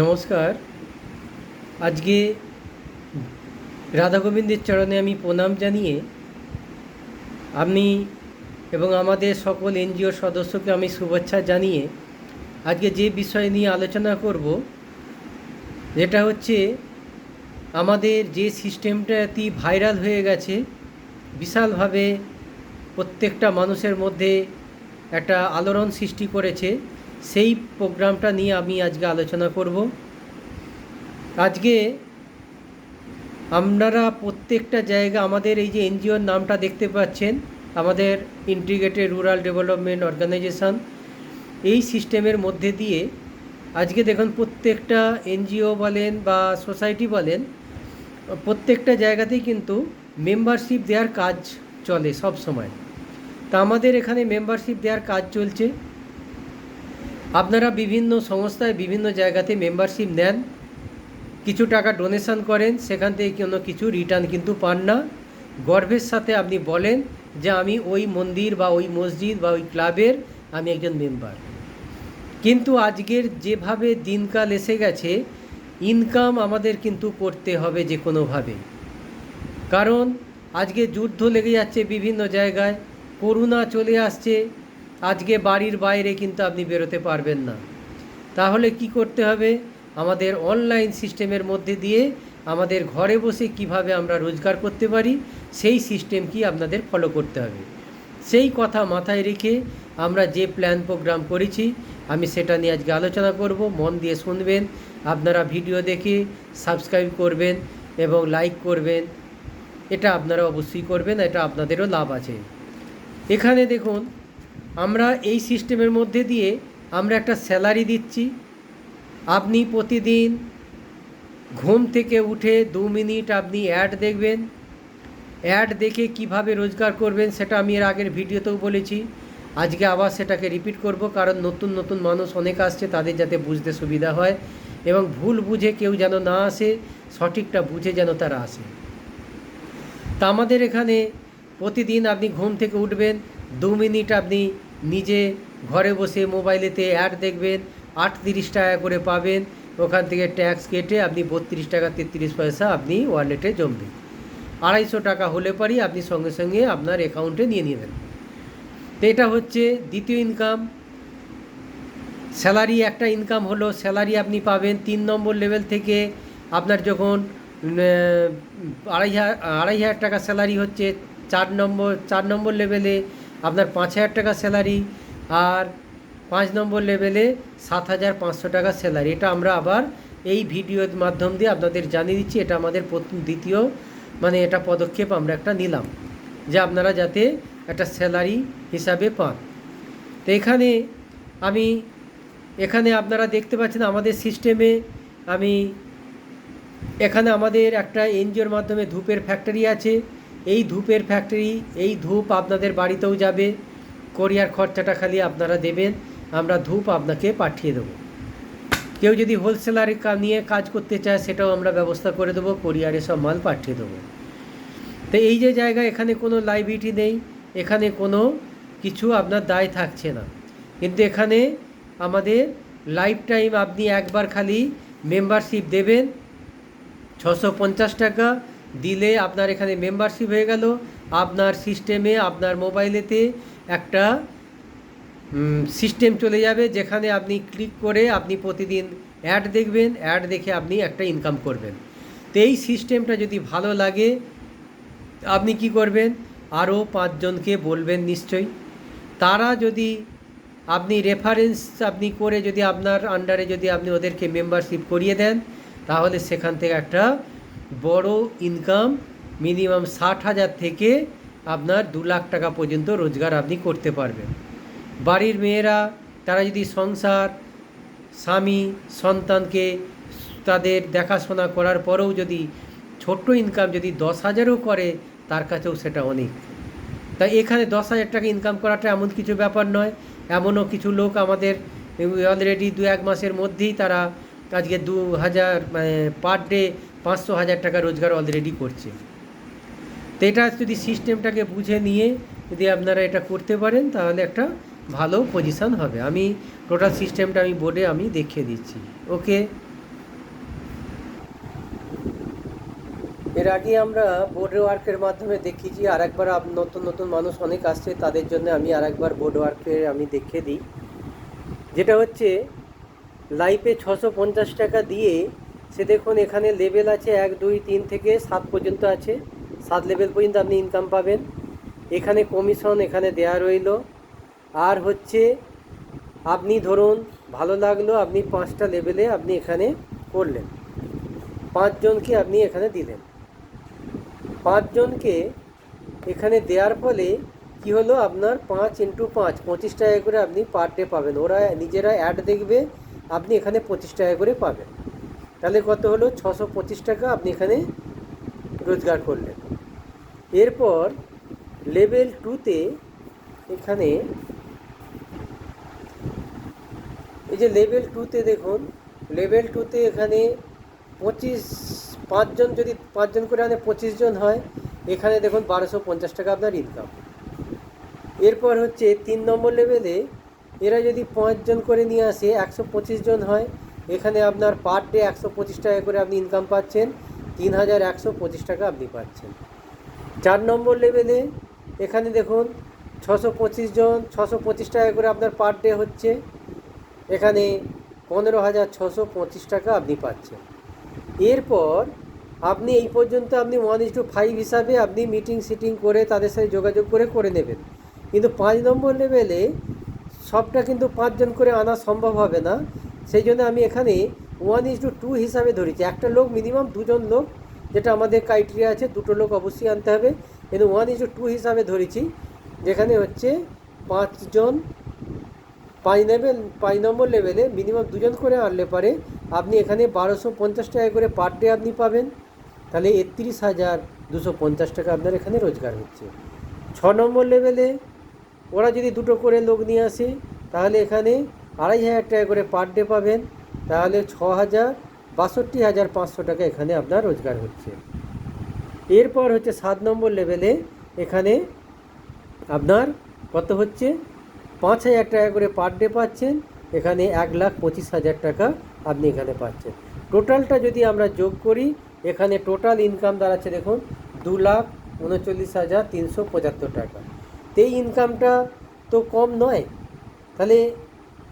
নমস্কার। আজকে রাধা গোবিন্দের চরণে আমি প্রণাম জানিয়ে আমি এবং আমাদের সকল এনজিও সদস্যকে আমি শুভেচ্ছা জানিয়ে আজকে যে বিষয় নিয়ে আলোচনা করব, যেটা হচ্ছে আমাদের যে সিস্টেমটা অতি ভাইরাল হয়ে গেছে, বিশালভাবে প্রত্যেকটা মানুষের মধ্যে একটা আলোড়ন সৃষ্টি করেছে। সেই প্রোগ্রামটা নিয়ে আমি আজকে আলোচনা করব। আজকে আপনারা প্রত্যেকটা জায়গা, আমাদের এই যে এনজিওর নামটা দেখতে পাচ্ছেন, আমাদের ইন্টিগ্রেটেড রুরাল ডেভেলপমেন্ট অর্গানাইজেশন এই সিস্টেমের মধ্যে দিয়ে আজকে দেখুন প্রত্যেকটা এনজিও বলেন বা সোসাইটি বলেন, প্রত্যেকটা জায়গাতেই কিন্তু মেম্বারশিপ দেওয়ার কাজ চলে সব সময় তা আমাদের এখানে মেম্বারশিপ দেওয়ার কাজ চলছে। আপনারা বিভিন্ন সংস্থায় বিভিন্ন জায়গাতে মেম্বারশিপ নেন, কিছু টাকা ডোনেশন করেন, সেখান থেকে কোনো কিছু রিটার্ন কিন্তু পান না। গর্বের সাথে আপনি বলেন যে আমি ওই মন্দির বা ওই মসজিদ বা ওই ক্লাবের আমি একজন মেম্বার কিন্তু আজকের যেভাবে দিনকাল এসে গেছে ইনকাম আমাদের কিন্তু করতে হবে যে কোনোভাবে। কারণ আজকে যুদ্ধ লেগে যাচ্ছে বিভিন্ন জায়গায় করোনা চলে আসছে আজকে বাড়ির বাইরে কিন্তু আপনি বেরোতে পারবেন না। তাহলে কি করতে হবে? আমাদের অনলাইন সিস্টেমের মধ্যে দিয়ে আমাদের ঘরে বসে কীভাবে আমরা রোজগার করতে পারি, সেই সিস্টেম কি আপনাদের ফলো করতে হবে। সেই কথা মাথায় রেখে আমরা যে প্ল্যান প্রোগ্রাম করেছি, আমি সেটা নিয়ে আজকে আলোচনা করব। মন দিয়ে শুনবেন, আপনারা ভিডিও দেখে সাবস্ক্রাইব করবেন এবং লাইক করবেন। এটা আপনারা অবশ্যই করবেন, এটা আপনাদেরও লাভ আছে। এখানে দেখুন আমরা এই সিস্টেমের মধ্যে দিয়ে আমরা একটা স্যালারি দিচ্ছি। আপনি প্রতিদিন ঘুম থেকে উঠে দু মিনিট আপনি অ্যাড দেখবেন। অ্যাড দেখে কীভাবে রোজগার করবেন সেটা আমি এর আগের ভিডিওতেও বলেছি। আজকে আবার সেটাকে রিপিট করব কারণ নতুন নতুন মানুষ অনেক আসছে তাদের যাতে বুঝতে সুবিধা হয় এবং ভুল বুঝে কেউ যেন না আসে, সঠিকটা বুঝে যেন তারা আসে। তা আমাদের এখানে প্রতিদিন আপনি ঘুম থেকে উঠবেন দু মিনিট আপনি নিজে ঘরে বসে মোবাইলেতে অ্যাড দেখবেন, আটত্রিশ টাকা করে পাবেন। ওখান থেকে ট্যাক্স কেটে আপনি বত্রিশ টাকা, তেত্রিশ পয়সা আপনি ওয়ালেটে জমবে। আড়াইশো টাকা হলে পরই আপনি সঙ্গে সঙ্গে আপনার অ্যাকাউন্টে নিয়ে নেবেন। তো এটা হচ্ছে দ্বিতীয় ইনকাম স্যালারি একটা ইনকাম হলো স্যালারি আপনি পাবেন তিন নম্বর লেভেল থেকে আপনার যখন আড়াই হাজার আড়াই হাজার টাকা স্যালারি হচ্ছে, চার নম্বর চার নম্বর লেভেলে আপনার পাঁচ হাজার টাকা স্যালারি আর পাঁচ নম্বর লেভেলে সাত হাজার পাঁচশো টাকা স্যালারি। এটা আমরা আবার এই ভিডিওর মাধ্যম দিয়ে আপনাদের জানিয়ে দিচ্ছি। এটা আমাদের প্রথম, দ্বিতীয় মানে এটা পদক্ষেপ আমরা একটা নিলাম যে আপনারা যাতে একটা স্যালারি হিসাবে পান। তো এখানে আমি, এখানে আপনারা দেখতে পাচ্ছেন আমাদের সিস্টেমে আমি, এখানে আমাদের একটা এনজিওর মাধ্যমে ধূপের ফ্যাক্টরি আছে। এই ধূপের ফ্যাক্টরি এই ধূপ আপনাদের বাড়িতেও যাবে। কোরিয়ার খরচাটা খালি আপনারা দেবেন, আমরা ধূপ আপনাকে পাঠিয়ে দেবো। কেউ যদি হোলসেলারে নিয়ে কাজ করতে চায়, সেটাও আমরা ব্যবস্থা করে দেবো কোরিয়ারে সব মাল পাঠিয়ে দেবো। তো এই যে জায়গা, এখানে কোনো লাইবিলিটি নেই, এখানে কোনো কিছু আপনার দায় থাকছে না। কিন্তু এখানে আমাদের লাইফ টাইম আপনি একবার খালি মেম্বারশিপ দেবেন, ছশো পঞ্চাশ টাকা দিলে আপনার এখানে মেম্বারশিপ হয়ে গেল। আপনার সিস্টেমে আপনার মোবাইলেতে একটা সিস্টেম চলে যাবে যেখানে আপনি ক্লিক করে আপনি প্রতিদিন অ্যাড দেখবেন অ্যাড দেখে আপনি একটা ইনকাম করবেন। তো এই সিস্টেমটা যদি ভালো লাগে, আপনি কি করবেন? আরও পাঁচজনকে বলবেন নিশ্চয়ই। তারা যদি আপনি রেফারেন্স আপনি করে যদি আপনার আন্ডারে যদি আপনি ওদেরকে মেম্বারশিপ করিয়ে দেন, তাহলে সেখান থেকে একটা বড় ইনকাম মিনিমাম ষাট হাজার থেকে আপনার দু লাখ টাকা পর্যন্ত রোজগার আপনি করতে পারবেন। বাড়ির মেয়েরা, তারা যদি সংসার, স্বামী, সন্তানকে তাদের দেখাশোনা করার পরেও যদি ছোট্ট ইনকাম যদি দশ হাজারও করে, তার কাছেও সেটা অনেক। তাই এখানে দশ হাজার টাকা ইনকাম করাটা এমন কিছু ব্যাপার নয়। এমনও কিছু লোক আমাদের অলরেডি দু এক মাসের মধ্যেই তারা আজকে দু হাজার মানে পার ডে পাঁচশো হাজার টাকা রোজগার অলরেডি করছে। তো এটা যদি সিস্টেমটাকে বুঝে নিয়ে যদি আপনারা এটা করতে পারেন, তাহলে একটা ভালো পজিশান হবে। আমি টোটাল সিস্টেমটা আমি বোর্ডে আমি দেখিয়ে দিচ্ছি। ওকে এর আগে আমরা বোর্ড ওয়ার্কের মাধ্যমে দেখিয়েছি আর একবার নতুন নতুন মানুষ অনেক আসছে, তাদের জন্য আমি আর একবার বোর্ড ওয়ার্কের আমি দেখিয়ে দিই। যেটা হচ্ছে লাইফে ছশো পঞ্চাশ টাকা দিয়ে সে দেখুন, এখানে লেভেল আছে এক, দুই, তিন থেকে সাত পর্যন্ত আছে। সাত লেভেল পর্যন্ত আপনি ইনকাম পাবেন। এখানে কমিশন এখানে দেয়া রইল। আর হচ্ছে, আপনি ধরুন, ভালো লাগল, আপনি পাঁচটা লেভেলে আপনি এখানে করলেন। পাঁচজনকে আপনি এখানে দিলেন। পাঁচজনকে এখানে দেওয়ার ফলে কি হলো? আপনার পাঁচ ইন্টু পাঁচ, পঁচিশ টাকা করে আপনি পার ডে পাবেন। ওরা নিজেরা অ্যাড দেখবে, আপনি এখানে পঁচিশ টাকা করে পাবেন। তাহলে কত হলো? ছশো পঁচিশ টাকা আপনি এখানে রোজগার করলেন। এরপর লেভেল টুতে এখানে এই যে লেভেল টুতে দেখুন, লেভেল টুতে এখানে পঁচিশ, পাঁচজন যদি পাঁচজন করে আনে, পঁচিশ জন হয়, এখানে দেখুন বারোশো পঞ্চাশ টাকা আপনার ইনকাম এরপর হচ্ছে তিন নম্বর লেভেলে এরা যদি পাঁচজন করে নিয়ে আসে, একশো পঁচিশ জন হয় এখানে আপনার পার ডে একশো পঁচিশ টাকা করে আপনি ইনকাম পাচ্ছেন তিন হাজার একশো পঁচিশ টাকা আপনি পাচ্ছেন। চার নম্বর লেভেলে এখানে দেখুন, ছশো পঁচিশ জন, ছশো পঁচিশ টাকা করে আপনার পার ডে হচ্ছে। এখানে পনেরো হাজার ছশো পঁচিশ টাকা আপনি পাচ্ছেন। এরপর আপনি এই পর্যন্ত আপনি ওয়ান ইস টু ফাইভ হিসাবে আপনি মিটিং সিটিং করে তাদের সাথে যোগাযোগ করে করে নেবেন। কিন্তু পাঁচ নম্বর লেভেলে সবটা কিন্তু পাঁচজন করে আনা সম্ভব হবে না। সেই জন্য আমি এখানে ওয়ান ইস টু টু হিসাবে ধরেছি। একটা লোক মিনিমাম দুজন লোক, যেটা আমাদের ক্রাইটেরিয়া আছে, দুটো লোক অবশ্যই আনতে হবে। কিন্তু ওয়ান ইস টু টু হিসাবে ধরেছি, যেখানে হচ্ছে পাঁচজন, পাঁচ লেভেল পাঁচ নম্বর লেভেলে মিনিমাম দুজন করে আনলে পারে। আপনি এখানে বারোশো পঞ্চাশ টাকা করে পার ডে আপনি পাবেন। তাহলে একত্রিশ হাজার দুশো পঞ্চাশ টাকা আপনার এখানে রোজগার হচ্ছে। ছ নম্বর লেভেলে ওরা যদি দুটো করে লোক নিয়ে আসে, তাহলে এখানে আড়াই হাজার টাকা করে পার ডে পাবেন, তাহলে ছ হাজার বাষট্টি হাজার পাঁচশো টাকা এখানে আপনার রোজগার হচ্ছে। এরপর হচ্ছে সাত নম্বর লেভেলে এখানে আপনার কত হচ্ছে? পাঁচ হাজার টাকা করে পার ডে পাচ্ছেন, এখানে এক লাখ পঁচিশ হাজার টাকা আপনি এখানে পাচ্ছেন। টোটালটা যদি আমরা যোগ করি, এখানে টোটাল ইনকাম দাঁড়াচ্ছে দেখুন, দু লাখ উনচল্লিশ হাজার তিনশো পঁচাত্তর টাকা। তো এই ইনকামটা তো কম নয়, তাহলে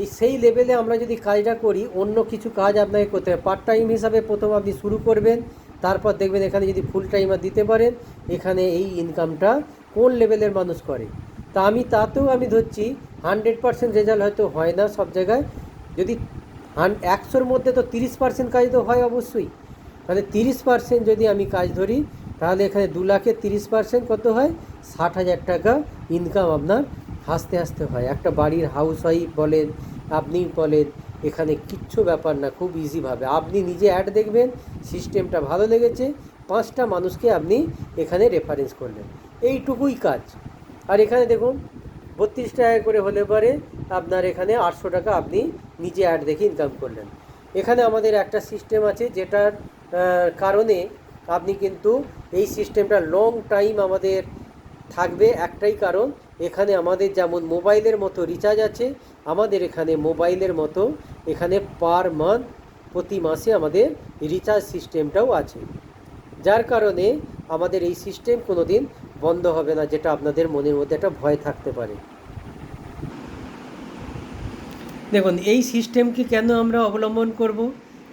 এই সেই লেভেলে আমরা যদি কাজটা করি, অন্য কিছু কাজ আপনাকে করতে হবে। পার্ট টাইম হিসাবে প্রথম আপনি শুরু করবেন, তারপর দেখবেন এখানে যদি ফুল টাইমার দিতে পারেন, এখানে এই ইনকামটা কোন লেভেলের মানুষ করে। তা আমি তাতেও আমি ধরছি হান্ড্রেড পার্সেন্ট রেজাল্ট হয়তো হয় না সব জায়গায়। যদি একশোর মধ্যে তো তিরিশ পার্সেন্ট কাজ তো হয় অবশ্যই। তাহলে তিরিশ পার্সেন্ট যদি আমি কাজ ধরি, তাহলে এখানে দু লাখে তিরিশ পার্সেন্ট কত হয়? ষাট হাজার টাকা ইনকাম আপনার হাসতে হাসতে হয়। একটা বাড়ির হাউস ওয়াইফ বলেন, আপনি বলেন, এখানে কিচ্ছু ব্যাপার না, খুব ইজিভাবে আপনি নিজে অ্যাড দেখবেন সিস্টেমটা ভালো লেগেছে, পাঁচটা মানুষকে আপনি এখানে রেফারেন্স করলেন। এইটুকুই কাজ। আর এখানে দেখুন, বত্রিশ টাকা করে হলে পরে, আপনার এখানে আটশো টাকা আপনি নিজে অ্যাড দেখে ইনকাম করলেন। এখানে আমাদের একটা সিস্টেম আছে, যেটার কারণে আপনি কিন্তু এই সিস্টেমটা লং টাইম আমাদের থাকবে, একটাই কারণ এখানে আমাদের যেমন মোবাইলের মতো রিচার্জ আছে, আমাদের এখানে মোবাইলের মতো এখানে পার মান্থ প্রতি মাসে আমাদের রিচার্জ সিস্টেমটাও আছে। যার কারণে আমাদের এই সিস্টেম কোনো দিন বন্ধ হবে না, যেটা আপনাদের মনের মধ্যে একটা ভয় থাকতে পারে। দেখুন, এই সিস্টেমকে কেন আমরা অবলম্বন করব?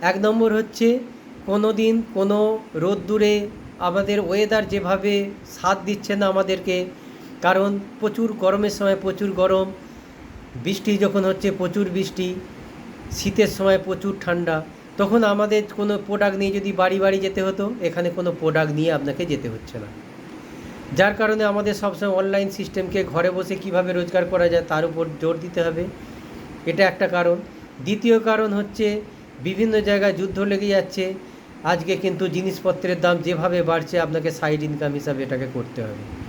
এক নম্বর হচ্ছে কোনো দিন কোনো রোদ্দুরে আমাদের ওয়েদার যেভাবে সাথ দিচ্ছে না আমাদেরকে কারণ প্রচুর গরমের সময় প্রচুর গরম, বৃষ্টি যখন হচ্ছে প্রচুর বৃষ্টি, শীতের সময় প্রচুর ঠান্ডা, তখন আমাদের কোনো প্রোডাক্ট নিয়ে যদি বাড়ি বাড়ি যেতে হতো, এখানে কোনো প্রোডাক্ট নিয়ে আপনাকে যেতে হচ্ছে না। যার কারণে আমাদের সবসময় অনলাইন সিস্টেমকে ঘরে বসে কীভাবে রোজগার করা যায় তার উপর জোর দিতে হবে। এটা একটা কারণ। দ্বিতীয় কারণ হচ্ছে বিভিন্ন জায়গায় যুদ্ধ লেগে যাচ্ছে। আজকে কিন্তু জিনিসপত্রের দাম যেভাবে বাড়ছে, আপনাকে সাইড ইনকাম হিসাবে এটাকে করতে হবে।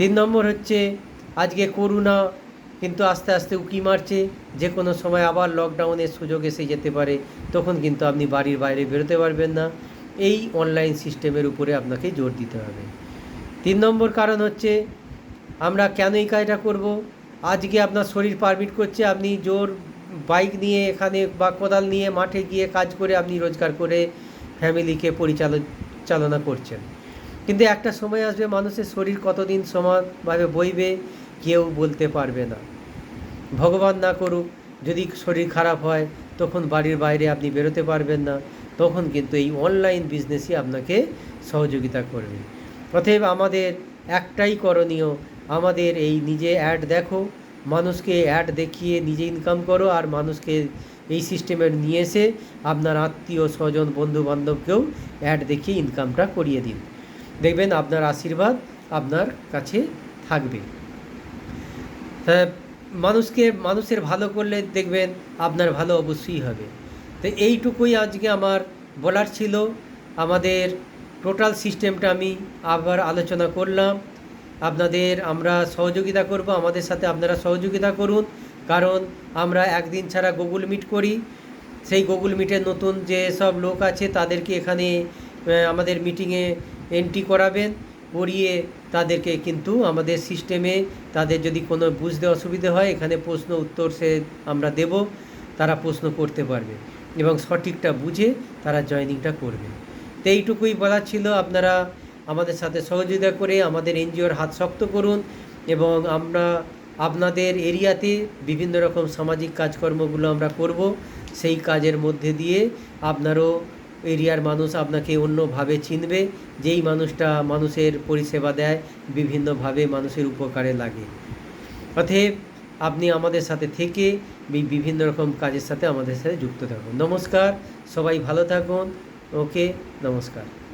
তিন নম্বর হচ্ছে, আজকে করোনা কিন্তু আস্তে আস্তে উকি মারছে। যে কোনো সময় আবার লকডাউনের সুযোগ এসে যেতে পারে, তখন কিন্তু আপনি বাড়ির বাইরে বেরোতে পারবেন না। এই অনলাইন সিস্টেমের উপরে আপনাকে জোর দিতে হবে। তিন নম্বর কারণ হচ্ছে, আমরা কেন এই কাজটা করব? আজকে আপনার শরীর পারমিট করছে, আপনি জোর বাইক নিয়ে এখানে বা কোদাল নিয়ে মাঠে গিয়ে কাজ করে আপনি রোজগার করে ফ্যামিলিকে পরিচালন, চালনা করছেন। কিন্তু একটা সময় আসবে মানুষের শরীর কতদিন সমানভাবে বইবে কেউ বলতে পারবে না। ভগবান না করুক, যদি শরীর খারাপ হয়, তখন বাড়ির বাইরে আপনি বেরোতে পারবেন না, তখন কিন্তু এই অনলাইন বিজনেসই আপনাকে সহযোগিতা করবে। অতএব আমাদের একটাই করণীয়, আমাদের এই নিজে অ্যাড দেখো, মানুষকে অ্যাড দেখিয়ে নিজে ইনকাম করো আর মানুষকে এই সিস্টেমে নিয়ে এসে আপনার আত্মীয় স্বজন বন্ধু বান্ধবকেও অ্যাড দেখিয়ে ইনকামটা করিয়ে দিন। দেখবেন আপনার আশীর্বাদ আপনার কাছে থাকবে। মানুষকে, মানুষের ভালো করলে দেখবেন আপনার ভালো অবশ্যই হবে। তো এইটুকুই আজকে আমার বলার ছিল। আমাদের টোটাল সিস্টেমটা আমি আবার আলোচনা করলাম। আপনাদের আমরা সহযোগিতা করব, আমাদের সাথে আপনারা সহযোগিতা করুন। কারণ আমরা একদিন ছাড়া গুগল মিট করি। সেই গুগল মিটের নতুন যে সব লোক আছে তাদেরকে এখানে আমাদের মিটিংয়ে এন্ট্রি করাবেন, করিয়ে তাদেরকে কিন্তু আমাদের সিস্টেমে তাদের যদি কোনো বুঝতে অসুবিধে হয়, এখানে প্রশ্ন উত্তর সে আমরা দেব, তারা প্রশ্ন করতে পারবে এবং সঠিকটা বুঝে তারা জয়নিংটা করবে। তো এইটুকুই বলার ছিল, আপনারা আমাদের সাথে সহযোগিতা করে আমাদের এনজিওর হাত শক্ত করুন এবং আমরা আপনাদের এরিয়াতে বিভিন্ন রকম সামাজিক কাজকর্মগুলো আমরা করব, সেই কাজের মধ্যে দিয়ে আপনারও এরিয়ার মানুষ আপনাকে অন্যভাবে চিনবে, যেই মানুষটা মানুষের পরিষেবা দেয়, বিভিন্নভাবে মানুষের উপকারে লাগে। অতএব আপনি আমাদের সাথে থেকে বিভিন্ন রকম কাজের সাথে আমাদের সাথে যুক্ত থাকুন। নমস্কার, সবাই ভালো থাকুন। ওকে, নমস্কার।